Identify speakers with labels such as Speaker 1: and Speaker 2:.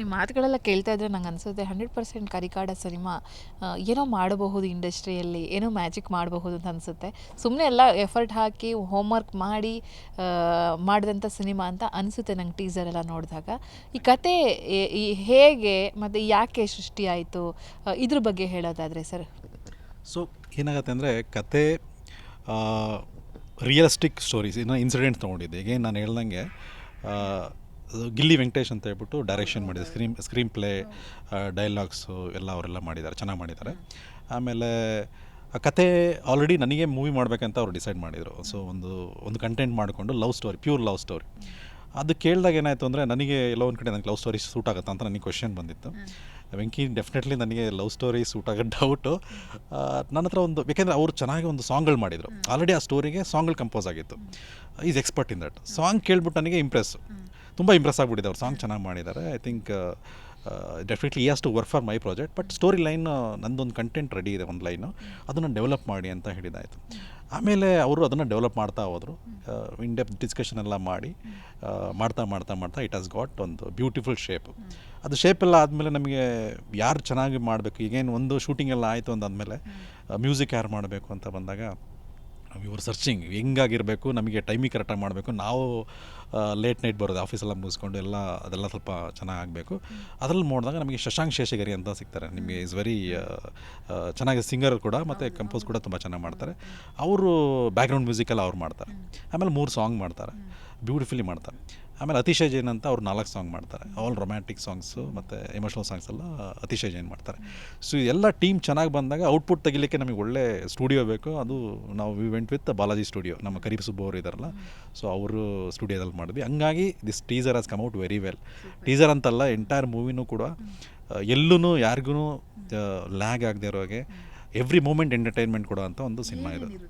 Speaker 1: ನಿಮ್ಮ ಮಾತುಗಳೆಲ್ಲ ಕೇಳ್ತಾ ಇದ್ರೆ ನಂಗೆ ಅನಿಸುತ್ತೆ ಹಂಡ್ರೆಡ್ ಪರ್ಸೆಂಟ್ ಕರಿಕಾಡ ಸಿನಿಮಾ ಏನೋ ಮಾಡಬಹುದು ಇಂಡಸ್ಟ್ರಿಯಲ್ಲಿ ಏನೋ ಮ್ಯಾಜಿಕ್ ಮಾಡಬಹುದು ಅಂತ ಅನಿಸುತ್ತೆ. ಸುಮ್ಮನೆ ಎಲ್ಲ ಎಫರ್ಟ್ ಹಾಕಿ ಹೋಮ್ವರ್ಕ್ ಮಾಡಿ ಆ, ಮಾಡಿದಂಥ ಸಿನಿಮಾ ಅಂತ ಅನಿಸುತ್ತೆ ನಂಗೆ ಟೀಸರ್ ಎಲ್ಲ ನೋಡಿದಾಗ. ಈ ಕತೆ ಈ ಹೇಗೆ ಮತ್ತು ಯಾಕೆ ಸೃಷ್ಟಿಯಾಯಿತು ಇದ್ರ ಬಗ್ಗೆ ಹೇಳೋದಾದರೆ ಸರ್.
Speaker 2: ಸೊ ಏನಾಗುತ್ತೆ ಅಂದರೆ ಕತೆ ರಿಯಲಿಸ್ಟಿಕ್ ಸ್ಟೋರೀಸ್ ಇನ್ನು ಇನ್ಸಿಡೆಂಟ್ ತೊಗೊಂಡಿದ್ದೆ ಈಗ ನಾನು ಹೇಳ್ದಂಗೆ ಗಿಲ್ಲಿ ವೆಂಕಟೇಶ್ ಅಂತ ಹೇಳ್ಬಿಟ್ಟು ಡೈರೆಕ್ಷನ್ ಮಾಡಿದ್ದಾರೆ. ಸ್ಕ್ರೀನ್ ಸ್ಕ್ರೀನ್ ಪ್ಲೇ ಡೈಲಾಗ್ಸು ಎಲ್ಲ ಅವರೆಲ್ಲ ಮಾಡಿದ್ದಾರೆ ಚೆನ್ನಾಗಿ ಮಾಡಿದ್ದಾರೆ. ಆಮೇಲೆ ಆ ಕತೆ ಆಲ್ರೆಡಿ ನನಗೆ ಮೂವಿ ಮಾಡಬೇಕಂತ ಅವ್ರು ಡಿಸೈಡ್ ಮಾಡಿದರು. ಸೊ ಒಂದು ಒಂದು ಕಂಟೆಂಟ್ ಮಾಡಿಕೊಂಡು love story pure love story ಅದು ಕೇಳಿದಾಗ ಏನಾಯಿತು ಅಂದರೆ ನನಗೆ ಎಲ್ಲೋ ಒಂದು ಕಡೆ ನನಗೆ ಲವ್ ಸ್ಟೋರಿ ಸೂಟ್ ಆಗುತ್ತಾ ಅಂತ ನನಗೆ ಕ್ವಶನ್ ಬಂದಿತ್ತು. ವೆಂಕಿ ಡೆಫಿನೆಟ್ಲಿ ನನಗೆ ಲವ್ ಸ್ಟೋರಿ ಸೂಟ್ ಆಗೋ ಡೌಟು ನನ್ನ ಹತ್ರ ಒಂದು ಯಾಕೆಂದರೆ ಅವರು ಚೆನ್ನಾಗಿ ಒಂದು ಸಾಂಗ್ಗಳು ಮಾಡಿದರು. ಆಲ್ರೆಡಿ ಆ ಸ್ಟೋರಿಗೆ ಸಾಂಗ್ಗಳು ಕಂಪೋಸ್ ಆಗಿತ್ತು. Is expert in that song ಕೇಳ್ಬಿಟ್ಟು ನನಗೆ ಇಂಪ್ರೆಸ್ ತುಂಬ ಇಂಪ್ರೆಸ್ ಆಗಿಬಿಟ್ಟಿದೆ ಅವ್ರು ಸಾಂಗ್ ಚೆನ್ನಾಗಿ ಮಾಡಿದ್ದಾರೆ. I think definitely is to work for my project but story line ನಂದೊಂದು ಕಂಟೆಂಟ್ ರೆಡಿ ಇದೆ ಒಂದು ಲೈನು ಅದನ್ನು ಡೆವಲಪ್ ಮಾಡಿ ಅಂತ ಹೇಳಿದಾಯಿತು. ಆಮೇಲೆ ಅವರು ಅದನ್ನು ಡೆವಲಪ್ ಮಾಡ್ತಾ ಹೋದರು. ಇನ್ ಡೆಪ್ ಡಿಸ್ಕಷನ್ ಎಲ್ಲ ಮಾಡಿ ಮಾಡ್ತಾ ಮಾಡ್ತಾ ಮಾಡ್ತಾ ಇಟ್ ಹಸ್ ಗಾಟ್ ಒಂದು ಬ್ಯೂಟಿಫುಲ್ ಶೇಪ್ ಅದು ಶೇಪ್ ಎಲ್ಲ ಆದಮೇಲೆ ನಮಗೆ ಯಾರು ಚೆನ್ನಾಗಿ ಮಾಡಬೇಕು ಈಗೇನು ಒಂದು ಶೂಟಿಂಗ್ ಎಲ್ಲ ಆಯಿತು ಅಂದಾದಮೇಲೆ ಮ್ಯೂಸಿಕ್ ಯಾರು ಮಾಡಬೇಕು ಅಂತ ಬಂದಾಗ ಇವರು ಸರ್ಚಿಂಗ್ ಹೆಂಗಾಗಿರಬೇಕು ನಮಗೆ ಟೈಮಿಗೆ ಕರೆಕ್ಟಾಗಿ ಮಾಡಬೇಕು. ನಾವು ಲೇಟ್ ನೈಟ್ ಬರೋದು ಆಫೀಸೆಲ್ಲ ಮುಗಿಸ್ಕೊಂಡು ಎಲ್ಲ ಅದೆಲ್ಲ ಸ್ವಲ್ಪ ಚೆನ್ನಾಗಿ ಆಗಬೇಕು. ಅದರಲ್ಲಿ ನೋಡಿದಾಗ ನಮಗೆ ಶಶಾಂಕ್ ಶೇಷಗಿರಿ ಅಂತ ಸಿಗ್ತಾರೆ. ನಿಮಗೆ ಇಸ್ ವೆರಿ ಚೆನ್ನಾಗಿ ಸಿಂಗರ್ ಕೂಡ ಮತ್ತು ಕಂಪೋಸ್ ಕೂಡ ತುಂಬ ಚೆನ್ನಾಗಿ ಮಾಡ್ತಾರೆ. ಅವರು ಬ್ಯಾಕ್ಗ್ರೌಂಡ್ ಮ್ಯೂಸಿಕಲ್ಲಿ ಅವ್ರು ಮಾಡ್ತಾರೆ. ಆಮೇಲೆ ಮೂರು ಸಾಂಗ್ ಮಾಡ್ತಾರೆ. ಬ್ಯೂಟಿಫುಲಿ ಮಾಡ್ತಾರೆ. ಆಮೇಲೆ ಅತಿಶಯ ಜೈನ್ ಅಂತ ಅವ್ರು ನಾಲ್ಕು ಸಾಂಗ್ ಮಾಡ್ತಾರೆ. ಆಲ್ ರೊಮ್ಯಾಂಟಿಕ್ ಸಾಂಗ್ಸು ಮತ್ತು ಎಮೋಷನಲ್ ಸಾಂಗ್ಸ್ ಎಲ್ಲ ಅತಿಶಯ ಜೈನ್ ಮಾಡ್ತಾರೆ. ಸೊ ಎಲ್ಲ ಟೀಮ್ ಚೆನ್ನಾಗಿ ಬಂದಾಗ ಔಟ್ಪುಟ್ ತೆಗಿಲಿಕ್ಕೆ ನಮಗೆ ಒಳ್ಳೆ ಸ್ಟುಡಿಯೋ ಬೇಕು. ಅದು ನಾವು we went with Balaji studio ನಮ್ಮ ಕರೀಬ್ ಸುಬ್ಬು ಅವರು ಇದ್ದಾರಲ್ಲ ಸೊ ಅವರು ಸ್ಟುಡಿಯೋದಲ್ಲಿ ಮಾಡಿದ್ವಿ. ಹಂಗಾಗಿ this teaser has come out very well teaser ಅಂತಲ್ಲ ಎಂಟೈರ್ ಮೂವಿನೂ ಕೂಡ ಎಲ್ಲೂ ಯಾರಿಗೂ ಲ್ಯಾಗ್ ಆಗದೆ ಇರೋ ಹಾಗೆ ಎವ್ರಿ ಮೂಮೆಂಟ್ ಎಂಟರ್ಟೈನ್ಮೆಂಟ್ ಕೊಡೋ ಅಂತ ಒಂದು ಸಿನಿಮಾ ಇದು.